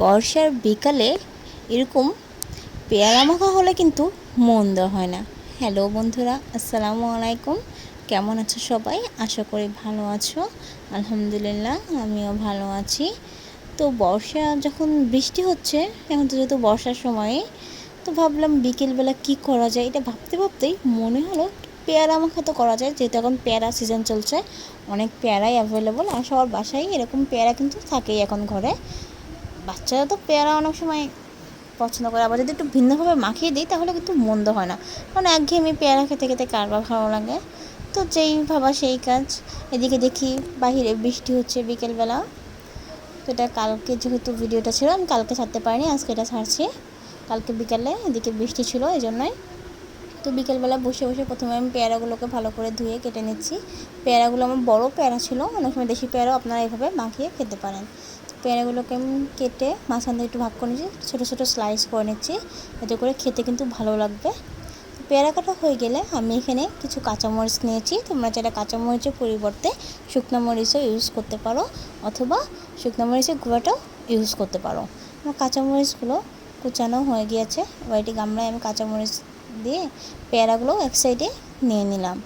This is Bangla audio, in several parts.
বর্ষার বিকালে এরকম পেয়ারা মাখা হলে কিন্তু মন্দ হয় না। হ্যালো বন্ধুরা, আসসালামু আলাইকুম। কেমন আছো সবাই? আশা করি ভালো আছো। আলহামদুলিল্লাহ, আমিও ভালো আছি। তো বর্ষা যখন বৃষ্টি হচ্ছে, এখন তো যেহেতু বর্ষার সময়ে, তো ভাবলাম বিকেলবেলা কি করা যায়? এটা ভাবতে ভাবতেই মনে হলো পেয়ারা মাখা তো করা যায়, যেহেতু এখন পেয়ারা সিজন চলছে, অনেক পেয়ারাই অ্যাভেলেবল আর সবার বাসায় এরকম পেয়ারা কিন্তু থাকেই এখন ঘরে। বাচ্চারা তো পেয়ারা অনেক সময় পছন্দ করে। আবার যদি একটু ভিন্নভাবে মাখিয়ে দিই, তাহলে কিন্তু মন্দ হয় না। কারণ একঘেয়েমি পেয়ারা খেতে খেতে কার বা ভালো লাগে? তো যেই ভাবা সেই কাজ। এদিকে দেখি বাহিরে বৃষ্টি হচ্ছে বিকেলবেলা। তো এটা কালকে যেহেতু ভিডিওটা ছিল, আমি কালকে ছাড়তে পারিনি, আজকে এটা ছাড়ছি। কালকে বিকালে এদিকে বৃষ্টি ছিল এই জন্যই তো বিকেলবেলা বসে বসে প্রথমে আমি পেয়ারাগুলোকে ভালো করে ধুয়ে কেটে নিচ্ছি। পেয়ারাগুলো আমার বড় পেয়ারা ছিল, অনেক সময় দেশি পেয়ারাও আপনারা এভাবে মাখিয়ে খেতে পারেন। পেয়ারাগুলোকে আমি কেটে মাঝখান দিয়ে একটু ভাগ করে নিচ্ছি ছোটো ছোটো স্লাইস করে নিচ্ছি। এতে করে খেতে কিন্তু ভালো লাগবে। পেয়ারা কাটা হয়ে গেলে আমি এখানে কিছু কাঁচামরিচ নিয়েছি। তোমরা যেটা কাঁচামরিচের পরিবর্তে শুকনো মরিচও ইউজ করতে পারো অথবা শুকনো মরিচের গুঁড়াটাও ইউজ করতে পারো। আমার কাঁচামরিচগুলো কুচানো হয়ে গিয়েছে। এবার এটি গামলায় আমি কাঁচামরিচ দিয়ে পেয়ারাগুলো এক সাইডে নিয়ে নিলাম।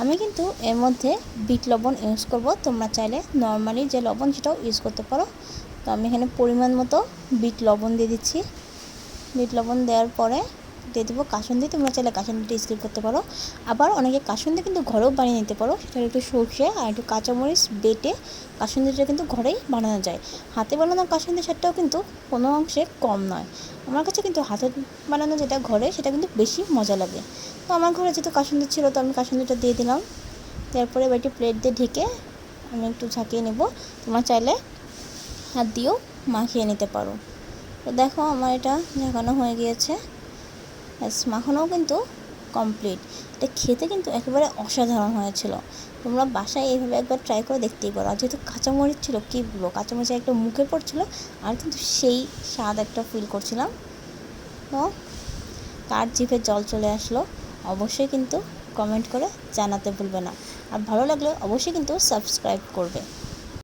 আমি কিন্তু এর মধ্যে বিট লবণ ইউজ করব। তোমরা চাইলে নর্মালি যে লবণ সেটাও ইউজ করতে পারো। তো আমি এখানে পরিমাণ মতো বিট লবণ দিয়ে দিচ্ছি। বিট লবণ দেওয়ার পরে দিয়ে দেবো কাসুন্দি। তোমরা চাইলে কাসুন্দিটা স্কিপ করতে পারো। আবার অনেকে কাসুন্দি কিন্তু ঘরেও বানিয়ে নিতে পারো। সেটা একটু সর্ষে আর একটু কাঁচামরিচ বেটে কাসুন্দিটা কিন্তু ঘরেই বানানো যায়। হাতে বানানো কাসুন্দি সেটাও কিন্তু কোনো অংশে কম নয়। আমার কাছে কিন্তু হাতে বানানো যেটা ঘরে, সেটা কিন্তু বেশি মজা লাগে। তো আমার ঘরে যেহেতু কাসুন্দি ছিল, তো আমি কাসুন্দিটা দিয়ে দিলাম। তারপরে এবার একটি প্লেট দিয়ে ঢেকে আমি একটু ঝাঁকিয়ে নেব। তোমরা চাইলে হাত দিয়েও মাখিয়ে নিতে পারো। তো দেখো আমার এটা ঝাঁকানো হয়ে গিয়েছে। মাখানোও কিন্তু কমপ্লিট এটা খেতে কিন্তু একেবারে অসাধারণ হয়েছিল। তোমরা বাসায় এইভাবে একবার ট্রাই করে দেখতেই পারো। আর যেহেতু কাঁচামরিচ ছিল, কী বলব? কাঁচামরিচ একটা মুখে পড়ছিল, আর কিন্তু সেই স্বাদ একটা ফিল করছিলাম। তো কার জিভে জল চলে আসলো, অবশ্যই কিন্তু কমেন্ট করে জানাতে ভুলবে না। আর ভালো লাগলে অবশ্যই কিন্তু সাবস্ক্রাইব করবে।